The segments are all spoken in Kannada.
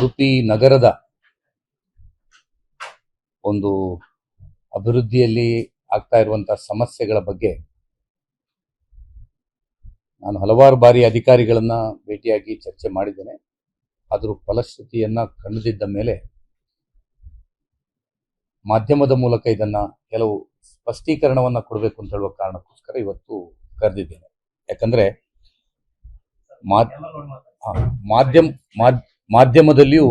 ಉಡುಪಿ ನಗರದ ಒಂದು ಅಭಿವೃದ್ಧಿಯಲ್ಲಿ ಆಗ್ತಾ ಇರುವಂತಹ ಸಮಸ್ಯೆಗಳ ಬಗ್ಗೆ ನಾನು ಹಲವಾರು ಬಾರಿ ಅಧಿಕಾರಿಗಳನ್ನ ಭೇಟಿಯಾಗಿ ಚರ್ಚೆ ಮಾಡಿದ್ದೇನೆ. ಅದರ ಫಲಶ್ರುತಿಯನ್ನ ಕಂಡುದಿದ್ದ ಮೇಲೆ ಮಾಧ್ಯಮದ ಮೂಲಕ ಇದನ್ನ ಕೆಲವು ಸ್ಪಷ್ಟೀಕರಣವನ್ನ ಕೊಡಬೇಕು ಅಂತ ಹೇಳುವ ಕಾರಣಕ್ಕೋಸ್ಕರ ಇವತ್ತು ಕರೆದಿದ್ದೇನೆ. ಯಾಕಂದ್ರೆ ಮಾಧ್ಯಮ ಮಾಧ್ಯಮ ಮಾಧ್ಯಮದಲ್ಲಿಯೂ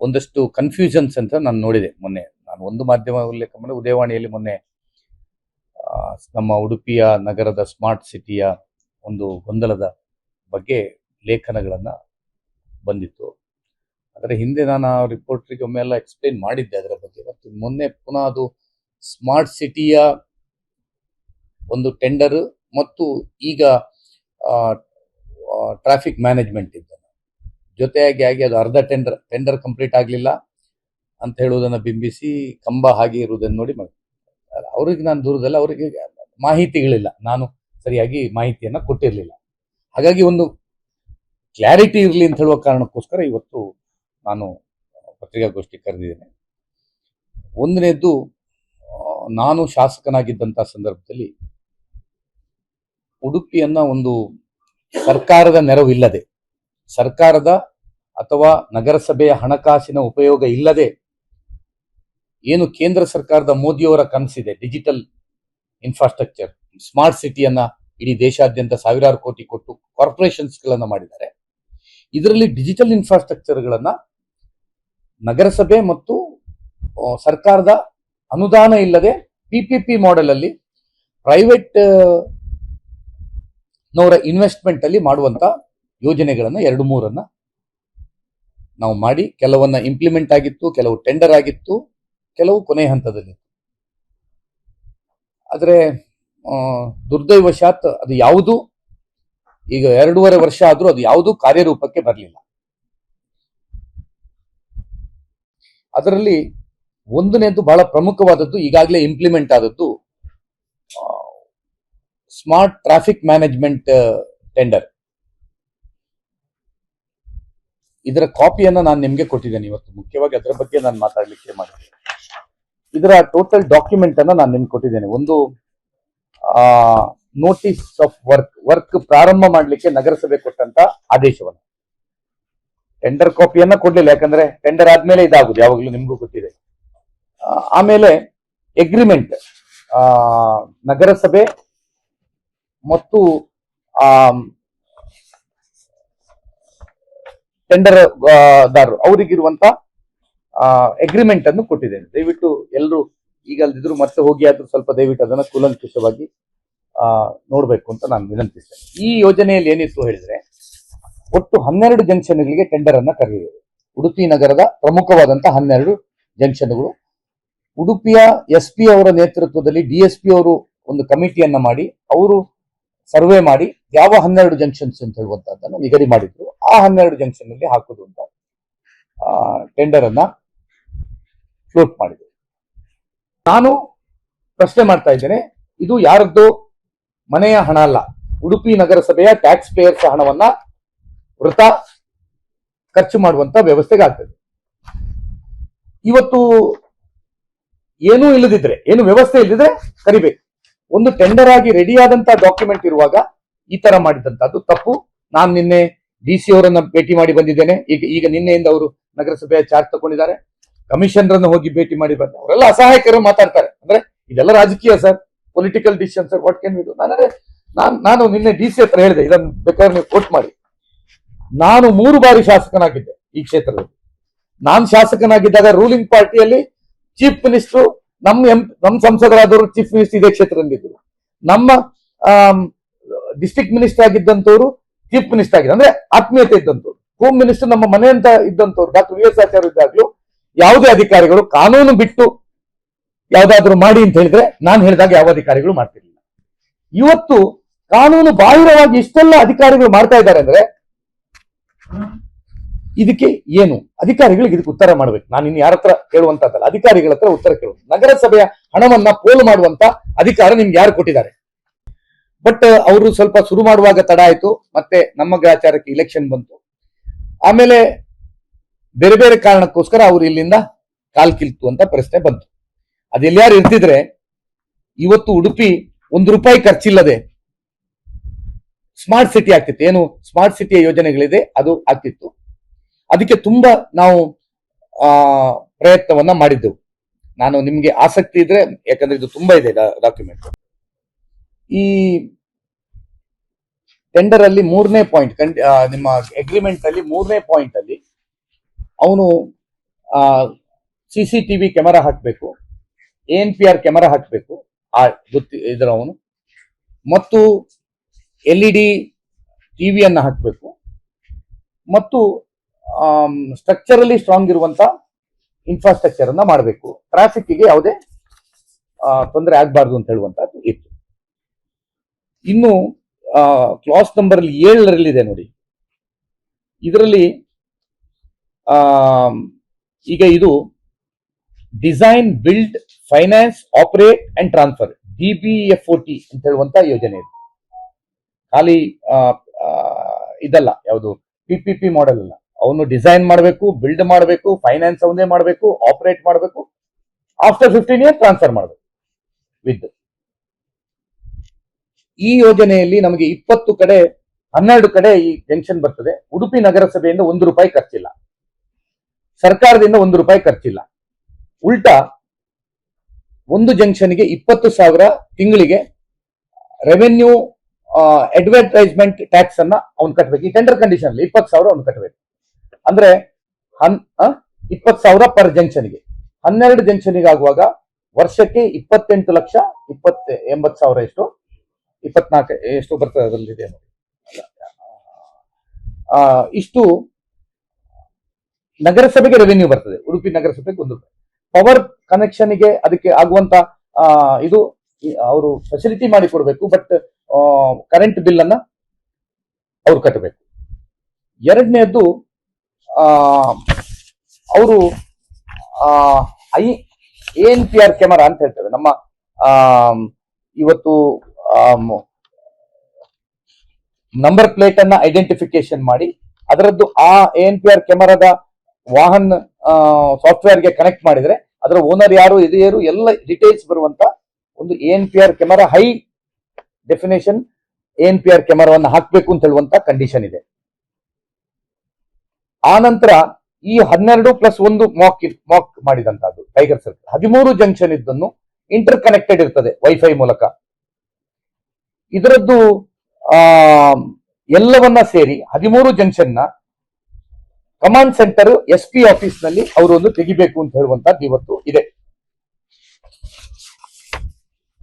ಒಂದಷ್ಟು ಕನ್ಫ್ಯೂಷನ್ಸ್ ಅಂತ ನಾನು ನೋಡಿದೆ ಮೊನ್ನೆ. ನಾನು ಒಂದು ಮಾಧ್ಯಮ ಉಲ್ಲೇಖ ಮಾಡಿ ಉದಯವಾಣಿಯಲ್ಲಿ ಮೊನ್ನೆ ನಮ್ಮ ಉಡುಪಿಯ ನಗರದ ಸ್ಮಾರ್ಟ್ ಸಿಟಿಯ ಒಂದು ಗೊಂದಲದ ಬಗ್ಗೆ ಲೇಖನಗಳನ್ನು ಬಂದಿತ್ತು. ಅದರ ಹಿಂದೆ ನಾನು ಆ ರಿಪೋರ್ಟ್ರಿಗೆ ಒಮ್ಮೆ ಎಲ್ಲ ಎಕ್ಸ್ಪ್ಲೇನ್ ಮಾಡಿದ್ದೆ ಅದರ ಬಗ್ಗೆ. ಮತ್ತು ಮೊನ್ನೆ ಪುನಃ ಅದು ಸ್ಮಾರ್ಟ್ ಸಿಟಿಯ ಒಂದು ಟೆಂಡರ್ ಮತ್ತು ಈಗ ಟ್ರಾಫಿಕ್ ಮ್ಯಾನೇಜ್ಮೆಂಟ್ ಇದ್ದ. ಜೊತೆಯಾಗಿ ಆಗಿ ಅದು ಅರ್ಧ ಟೆಂಡರ್ ಟೆಂಡರ್ ಕಂಪ್ಲೀಟ್ ಆಗಲಿಲ್ಲ ಅಂತ ಹೇಳುವುದನ್ನು ಬಿಂಬಿಸಿ ಕಂಬ ಹಾಗೆ ಇರುವುದನ್ನು ನೋಡಿ ಮಾಡಿ ಅವ್ರಿಗೆ ನಾನು ದೂರದಲ್ಲ ಅವರಿಗೆ ಮಾಹಿತಿಗಳಿಲ್ಲ. ನಾನು ಸರಿಯಾಗಿ ಮಾಹಿತಿಯನ್ನ ಕೊಟ್ಟಿರಲಿಲ್ಲ. ಹಾಗಾಗಿ ಒಂದು ಕ್ಲಾರಿಟಿ ಇರಲಿ ಅಂತ ಹೇಳುವ ಕಾರಣಕ್ಕೋಸ್ಕರ ಇವತ್ತು ನಾನು ಪತ್ರಿಕಾಗೋಷ್ಠಿ ಕರೆದಿದ್ದೇನೆ. ಒಂದನೇದ್ದು ನಾನು ಶಾಸಕನಾಗಿದ್ದಂಥ ಸಂದರ್ಭದಲ್ಲಿ ಉಡುಪಿಯನ್ನ ಒಂದು ಸರ್ಕಾರದ ನೆರವಿಲ್ಲದೆ ಸರ್ಕಾರದ ಅಥವಾ ನಗರಸಭೆಯ ಹಣಕಾಸಿನ ಉಪಯೋಗ ಇಲ್ಲದೆ ಏನು ಕೇಂದ್ರ ಸರ್ಕಾರದ ಮೋದಿಯವರ ಕನಸಿದೆ, ಡಿಜಿಟಲ್ ಇನ್ಫ್ರಾಸ್ಟ್ರಕ್ಚರ್ ಸ್ಮಾರ್ಟ್ ಸಿಟಿಯನ್ನ ಇಡೀ ದೇಶಾದ್ಯಂತ ಸಾವಿರಾರು ಕೋಟಿ ಕೊಟ್ಟು ಕಾರ್ಪೊರೇಷನ್ಸ್ ಗಳನ್ನ ಮಾಡಿದ್ದಾರೆ. ಇದರಲ್ಲಿ ಡಿಜಿಟಲ್ ಇನ್ಫ್ರಾಸ್ಟ್ರಕ್ಚರ್ ಗಳನ್ನ ನಗರಸಭೆ ಮತ್ತು ಸರ್ಕಾರದ ಅನುದಾನ ಇಲ್ಲದೆ ಪಿಪಿಪಿ ಮಾಡೆಲ್ ಅಲ್ಲಿ ಪ್ರೈವೇಟ್ ನವರ ಇನ್ವೆಸ್ಟ್ಮೆಂಟ್ ಅಲ್ಲಿ ಮಾಡುವಂತ ಯೋಜನೆಗಳನ್ನ ಎರಡು ಮೂರನ್ನ ನಾವು ಮಾಡಿ, ಕೆಲವನ್ನ ಇಂಪ್ಲಿಮೆಂಟ್ ಆಗಿತ್ತು, ಕೆಲವು ಟೆಂಡರ್ ಆಗಿತ್ತು, ಕೆಲವು ಕೊನೆ ಹಂತದಲ್ಲಿ. ಆದ್ರೆ ದುರ್ದೈವಶಾತ್ ಅದು ಯಾವುದು? ಈಗ ಎರಡೂವರೆ ವರ್ಷ ಆದ್ರೂ ಅದು ಯಾವುದು ಕಾರ್ಯರೂಪಕ್ಕೆ ಬರಲಿಲ್ಲ. ಅದರಲ್ಲಿ ಒಂದನೇದು ಬಹಳ ಪ್ರಮುಖವಾದದ್ದು ಈಗಾಗಲೇ ಇಂಪ್ಲಿಮೆಂಟ್ ಆದದ್ದು ಸ್ಮಾರ್ಟ್ ಟ್ರಾಫಿಕ್ ಮ್ಯಾನೇಜ್ಮೆಂಟ್ ಟೆಂಡರ್ ಇದರ ಕಾಪಿಯನ್ನು ನಾನು ನಿಮಗೆ ಕೊಟ್ಟಿದ್ದೇನೆ ಇವತ್ತು. ಮುಖ್ಯವಾಗಿ ಅದರ ಬಗ್ಗೆ ನಾನು ಮಾತಾಡಲಿಕ್ಕೆ ಮಾಡಿದ್ದೇನೆ. ಇದರ ಟೋಟಲ್ ಡಾಕ್ಯುಮೆಂಟ್ ಅನ್ನು ನಾನು ನಿಮ್ಗೆ ಕೊಟ್ಟಿದ್ದೇನೆ. ಒಂದು ನೋಟಿಸ್ ಆಫ್ ವರ್ಕ್ ವರ್ಕ್ ಪ್ರಾರಂಭ ಮಾಡಲಿಕ್ಕೆ ನಗರಸಭೆ ಕೊಟ್ಟಂತ ಆದೇಶವನ್ನು. ಟೆಂಡರ್ ಕಾಪಿಯನ್ನ ಕೊಡ್ಲಿಲ್ಲ. ಯಾಕಂದ್ರೆ ಟೆಂಡರ್ ಆದ್ಮೇಲೆ ಇದಾಗುದು. ಯಾವಾಗಲೂ ನಿಮ್ಗೂ ಗೊತ್ತಿದೆ. ಆಮೇಲೆ ಎಗ್ರಿಮೆಂಟ್ ನಗರಸಭೆ ಮತ್ತು ಆ ಟೆಂಡರ್ ದಾರರು. ಅವರಿಗಿರುವಂತ ಅಗ್ರಿಮೆಂಟ್ ಅನ್ನು ಕೊಟ್ಟಿದ್ದೇನೆ. ದಯವಿಟ್ಟು ಎಲ್ಲರೂ ಈಗ ಅಲ್ದಿದ್ರು ಮತ್ತೆ ಹೋಗಿ ಆದ್ರೂ ಸ್ವಲ್ಪ ದಯವಿಟ್ಟು ಅದನ್ನು ಕೂಲಂಕುಷವಾಗಿ ನೋಡ್ಬೇಕು ಅಂತ ನಾನು ವಿನಂತಿಸ್ತೇನೆ. ಈ ಯೋಜನೆಯಲ್ಲಿ ಏನಿತ್ತು ಹೇಳಿದ್ರೆ, ಒಟ್ಟು ಹನ್ನೆರಡು ಜಂಕ್ಷನ್ಗಳಿಗೆ ಟೆಂಡರ್ ಅನ್ನ ಕರೆದಿದ್ದೇವೆ. ಉಡುಪಿ ನಗರದ ಪ್ರಮುಖವಾದಂತಹ ಹನ್ನೆರಡು ಜಂಕ್ಷನ್ಗಳು. ಉಡುಪಿಯ ಎಸ್ ಪಿ ಅವರ ನೇತೃತ್ವದಲ್ಲಿ ಡಿ ಎಸ್ ಪಿ ಅವರು ಒಂದು ಕಮಿಟಿಯನ್ನ ಮಾಡಿ, ಅವರು ಸರ್ವೆ ಮಾಡಿ ಯಾವ ಹನ್ನೆರಡು ಜಂಕ್ಷನ್ಸ್ ಅಂತ ಹೇಳುವಂತಹದ್ದನ್ನು ನಿಗದಿ ಮಾಡಿದ್ರು. ಆ ಹನ್ನೆರಡು ಜಂಕ್ಷನ್ ಅಲ್ಲಿ ಹಾಕುದು ಅಂತ ಟೆಂಡರ್ ಅನ್ನ ಫ್ಲೋಟ್ ಮಾಡಿದ್ರು. ನಾನು ಪ್ರಶ್ನೆ ಮಾಡ್ತಾ ಇದ್ದೇನೆ, ಇದು ಯಾರದ್ದು? ಮನೆಯ ಹಣ ಅಲ್ಲ. ಉಡುಪಿ ನಗರಸಭೆಯ ಟ್ಯಾಕ್ಸ್ ಪೇಯರ್ಸ್ ಹಣವನ್ನ ವೃತ ಖರ್ಚು ಮಾಡುವಂತ ವ್ಯವಸ್ಥೆಗೆ ಆಗ್ತದೆ ಇವತ್ತು ಏನೂ ಇಲ್ಲದಿದ್ರೆ, ಏನು ವ್ಯವಸ್ಥೆ ಇಲ್ಲದಿದ್ರೆ ಕರಿಬೇಕು. ಒಂದು ಟೆಂಡರ್ ಆಗಿ ರೆಡಿ ಆದಂತ ಡಾಕ್ಯುಮೆಂಟ್ ಇರುವಾಗ ಈ ತರ ಮಾಡಿದಂತದ್ದು ತಪ್ಪು. ನಾನು ನಿನ್ನೆ ಡಿ ಸಿ ಅವರನ್ನ ಭೇಟಿ ಮಾಡಿ ಬಂದಿದ್ದೇನೆ. ಈಗ ಈಗ ನಿನ್ನೆಯಿಂದ ಅವರು ನಗರಸಭೆಯ ಚಾರ್ಜ್ ತಗೊಂಡಿದ್ದಾರೆ. ಕಮಿಷನರ್ ಅನ್ನು ಹೋಗಿ ಭೇಟಿ ಮಾಡಿ ಬಂದ. ಅವರೆಲ್ಲ ಅಸಹಾಯಕರು ಮಾತಾಡ್ತಾರೆ. ಅಂದ್ರೆ ಇದೆಲ್ಲ ರಾಜಕೀಯ sir. Political decision sir what can we ನಾನಂದ್ರೆ, ನಾನು ನಾನು ನಿನ್ನೆ ಡಿ ಸಿ ಹತ್ರ ಹೇಳಿದೆ. ಇದನ್ನು ಬೇಕಾದ್ರೆ ನೀವು ಕೋಟ್ ಮಾಡಿ. ನಾನು ಮೂರು ಬಾರಿ ಶಾಸಕನಾಗಿದ್ದೆ ಈ ಕ್ಷೇತ್ರದಲ್ಲಿ. ನಾನು ಶಾಸಕನಾಗಿದ್ದಾಗ ರೂಲಿಂಗ್ ಪಾರ್ಟಿಯಲ್ಲಿ ಚೀಫ್ ಮಿನಿಸ್ಟರ್ ನಮ್ಮ ಎಂ, ನಮ್ಮ ಸಂಸದರಾದವರು ಚೀಫ್ ಮಿನಿಸ್ಟರ್ ಇದೇ ಕ್ಷೇತ್ರದಲ್ಲಿದ್ದರು. ನಮ್ಮ ಡಿಸ್ಟ್ರಿಕ್ಟ್ ಮಿನಿಸ್ಟರ್ ಆಗಿದ್ದಂಥವ್ರು ಚೀಫ್ ಮಿನಿಸ್ಟರ್ ಆಗಿದೆ ಅಂದ್ರೆ ಆತ್ಮೀಯತೆ ಇದ್ದಂಥವ್ರು. ಹೋಮ್ ಮಿನಿಸ್ಟರ್ ನಮ್ಮ ಮನೆ ಅಂತ ಇದ್ದಂಥವ್ರು, ಡಾಕ್ಟರ್ ವಿ ಎಸ್ ಆಚಾರ್ಯ ಇದ್ದಾಗ್ಲೂ ಯಾವುದೇ ಅಧಿಕಾರಿಗಳು ಕಾನೂನು ಬಿಟ್ಟು ಯಾವ್ದಾದ್ರು ಮಾಡಿ ಅಂತ ಹೇಳಿದ್ರೆ ನಾನು ಹೇಳಿದಾಗ ಯಾವ ಅಧಿಕಾರಿಗಳು ಮಾಡ್ತಿರ್ಲಿಲ್ಲ. ಇವತ್ತು ಕಾನೂನು ಬಾಹಿರವಾಗಿ ಇಷ್ಟೆಲ್ಲ ಅಧಿಕಾರಿಗಳು ಮಾಡ್ತಾ ಇದ್ದಾರೆ ಅಂದ್ರೆ ಇದಕ್ಕೆ ಏನು? ಅಧಿಕಾರಿಗಳಿಗೆ ಇದಕ್ಕೆ ಉತ್ತರ ಮಾಡ್ಬೇಕು. ನಾನು ಇನ್ನು ಯಾರ ಹತ್ರ ಕೇಳುವಂತದ್ದಲ್ಲ, ಅಧಿಕಾರಿಗಳ ಹತ್ರ ಉತ್ತರ ಕೇಳುವುದು ನಗರಸಭೆಯ ಹಣವನ್ನ ಪೋಲು ಮಾಡುವಂತ ಅಧಿಕಾರ ನಿಮ್ಗೆ ಯಾರು ಕೊಟ್ಟಿದ್ದಾರೆ? ಬಟ್ ಅವರು ಸ್ವಲ್ಪ ಶುರು ಮಾಡುವಾಗ ತಡ ಆಯ್ತು, ಮತ್ತೆ ನಮ್ಮ ಗ್ರಾಚಾರಕ್ಕೆ ಇಲೆಕ್ಷನ್ ಬಂತು. ಆಮೇಲೆ ಬೇರೆ ಬೇರೆ ಕಾರಣಕ್ಕೋಸ್ಕರ ಅವ್ರು ಇಲ್ಲಿಂದ ಕಾಲ್ ಕಿಲ್ತು ಅಂತ ಪ್ರಶ್ನೆ ಬಂತು. ಅದೆಲ್ಲಾರು ಇರ್ತಿದ್ರೆ ಇವತ್ತು ಉಡುಪಿ ಒಂದು ರೂಪಾಯಿ ಖರ್ಚಿಲ್ಲದೆ ಸ್ಮಾರ್ಟ್ ಸಿಟಿ ಆಗ್ತಿತ್ತು. ಏನು? ಸ್ಮಾರ್ಟ್ ಸಿಟಿಯ ಯೋಜನೆಗಳಿದೆ, ಅದು ಆಗ್ತಿತ್ತು. ಅದಕ್ಕೆ ತುಂಬಾ ನಾವು, ಆ, ಪ್ರಯತ್ನವನ್ನ ಮಾಡಿದ್ದೆವು. ನಾನು ನಿಮ್ಗೆ ಆಸಕ್ತಿ ಇದ್ರೆ, ಯಾಕಂದ್ರೆ ಇದು ತುಂಬಾ ಇದೆ ಡಾಕ್ಯುಮೆಂಟ್ ಈ ಟೆಂಡರ್ ಅಲ್ಲಿ ಮೂರನೇ ಪಾಯಿಂಟ್ ನಿಮ್ಮ ಅಗ್ರಿಮೆಂಟ್ ಅಲ್ಲಿ ಮೂರನೇ ಪಾಯಿಂಟ್ ಅಲ್ಲಿ ಅವನು ಸಿ ಸಿ ಟಿವಿ ಕ್ಯಾಮರಾ ಹಾಕಬೇಕು ಎನ್ ಪಿ ಆರ್ ಕ್ಯಾಮರಾ ಹಾಕಬೇಕು. ಆ, ಗೊತ್ತಿ, ಇದರ ಅವನು. ಮತ್ತು ಎಲ್ ಇ ಡಿ ಟಿವಿಯನ್ನ ಹಾಕಬೇಕು. ಮತ್ತು ಸ್ಟ್ರಕ್ಚರಲಿ ಸ್ಟ್ರಾಂಗ್ ಇರುವಂತ ಇನ್ಫ್ರಾಸ್ಟ್ರಕ್ಚರ್ ಅನ್ನ ಮಾಡಬೇಕು. ಟ್ರಾಫಿಕ್ಗೆ ಯಾವುದೇ ತೊಂದರೆ ಆಗಬಾರ್ದು ಅಂತ ಹೇಳುವಂತದ್ದು ಇತ್ತು. ಇನ್ನು ಕ್ಲಾಸ್ ನಂಬರ್ ಅಲ್ಲಿ ಏಳರಲ್ಲಿದೆ ನೋಡಿ. ಇದರಲ್ಲಿ ಈಗ ಇದು design build finance operate and transfer D B F O T ಅಂತ ಹೇಳುವಂತ ಯೋಜನೆ ಇದು. ಖಾಲಿ ಇದಲ್ಲ, ಯಾವುದು ಪಿ ಪಿ ಪಿ ಮಾಡೆಲ್ ಅಲ್ಲ. ಅವನು ಡಿಸೈನ್ ಮಾಡಬೇಕು ಬಿಲ್ಡ್ ಮಾಡಬೇಕು ಫೈನಾನ್ಸ್ ಅವನೇ ಮಾಡಬೇಕು ಆಪರೇಟ್ ಮಾಡಬೇಕು ಆಫ್ಟರ್ ಫಿಫ್ಟೀನ್ ಇಯರ್ ಟ್ರಾನ್ಸ್ಫರ್ ಮಾಡಬೇಕು ವಿತ್ ಈ ಯೋಜನೆಯಲ್ಲಿ ನಮಗೆ ಇಪ್ಪತ್ತು ಕಡೆ, ಹನ್ನೆರಡು ಕಡೆ ಈ ಜಂಕ್ಷನ್ ಬರ್ತದೆ. ಉಡುಪಿ ನಗರಸಭೆಯಿಂದ ಒಂದು ರೂಪಾಯಿ ಖರ್ಚಿಲ್ಲ. ಸರ್ಕಾರದಿಂದ ಒಂದು ರೂಪಾಯಿ ಖರ್ಚಿಲ್ಲ. ಉಲ್ಟಾ ಒಂದು ಜಂಕ್ಷನ್ಗೆ ಇಪ್ಪತ್ತು ಸಾವಿರ ತಿಂಗಳಿಗೆ ರೆವೆನ್ಯೂ ಅಡ್ವರ್ಟೈಸ್ಮೆಂಟ್ ಟ್ಯಾಕ್ಸ್ ಅನ್ನ ಅವ್ನು ಕಟ್ಟಬೇಕು ಈ ಟೆಂಡರ್ ಕಂಡೀಷನ್ ಅಲ್ಲಿ ಇಪ್ಪತ್ತು ಸಾವಿರ ಅವ್ನು ಕಟ್ಟಬೇಕು ಅಂದ್ರೆ ಹನ್ ಇಪ್ಪತ್ ಸಾವಿರ ಪರ್ ಜಂಕ್ಷನ್ಗೆ ಹನ್ನೆರಡು ಜಂಕ್ಷನ್ಗೆ ಆಗುವಾಗ ವರ್ಷಕ್ಕೆ ಇಪ್ಪತ್ತೆಂಟು ಲಕ್ಷ ಇಪ್ಪತ್ ಎಂಬತ್ ಸಾವಿರ ಎಷ್ಟು? ಇಪ್ಪತ್ನಾಲ್ಕು, ಎಷ್ಟು ಬರ್ತದೆ ಅದರಲ್ಲಿದೆ ಇಷ್ಟು ನಗರಸಭೆಗೆ ರೆವೆನ್ಯೂ ಬರ್ತದೆ. ಉಡುಪಿ ನಗರಸಭೆಗೆ ಒಂದು ಪವರ್ ಕನೆಕ್ಷನ್ಗೆ ಅದಕ್ಕೆ ಆಗುವಂತ ಇದು ಅವರು ಫೆಸಿಲಿಟಿ ಮಾಡಿ ಕೊಡಬೇಕು ಬಟ್ ಕರೆಂಟ್ ಬಿಲ್ ಅನ್ನ ಅವ್ರು ಕಟ್ಟಬೇಕು. ಎರಡನೇದ್ದು ಅವರು I N P R camera ಅಂತ ಹೇಳ್ತೇವೆ ನಮ್ಮ ಇವತ್ತು ನಂಬರ್ ಪ್ಲೇಟ್ ಅನ್ನ ಐಡೆಂಟಿಫಿಕೇಶನ್ ಮಾಡಿ, ಅದರದ್ದು ಆ ಎ ಎನ್ ಪಿ ಆರ್ ಕ್ಯಾಮರಾದ ವಾಹನ್ ಸಾಫ್ಟ್ವೇರ್ಗೆ ಕನೆಕ್ಟ್ ಮಾಡಿದ್ರೆ, ಅದರ ಓನರ್ ಯಾರು ಇದೆಯರು ಯಾರು, ಎಲ್ಲ ಡೀಟೇಲ್ಸ್ ಬರುವಂತ ಒಂದು A N P R camera high definition N P R ಕ್ಯಾಮರಾವನ್ನು ಹಾಕಬೇಕು ಅಂತ ಹೇಳುವಂತ ಕಂಡೀಷನ್ ಇದೆ. ಆ ನಂತರ ಈ ಹನ್ನೆರಡು ಪ್ಲಸ್ ಒಂದು ಮಾಕ್ ಮಾಕ್ ಮಾಡಿದಂತದ್ದು ಟೈಗರ್ ಸರ್ಕಲ್ ಹದಿಮೂರು ಜಂಕ್ಷನ್ ಇದ್ದನ್ನು ಇಂಟರ್ ಕನೆಕ್ಟೆಡ್ ಇರ್ತದೆ ವೈಫೈ ಮೂಲಕ. ಇದರದ್ದು, ಆ, ಎಲ್ಲವನ್ನ ಸೇರಿ ಹದಿಮೂರು ಜಂಕ್ಷನ್ನ ಕಮಾಂಡ್ ಸೆಂಟರ್ ಎಸ್ ಪಿ ಆಫೀಸ್ನಲ್ಲಿ ಅವರೊಂದು ತೆಗಿಬೇಕು ಅಂತ ಹೇಳುವಂತದ್ದು ಇವತ್ತು ಇದೆ.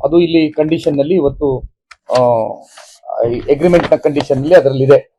ಅದು ಇಲ್ಲಿ ಕಂಡೀಷನ್ನಲ್ಲಿ ಇವತ್ತು ಅಗ್ರಿಮೆಂಟ್ನ ಕಂಡೀಷನ್ನಲ್ಲಿ ಅದರಲ್ಲಿ ಇದೆ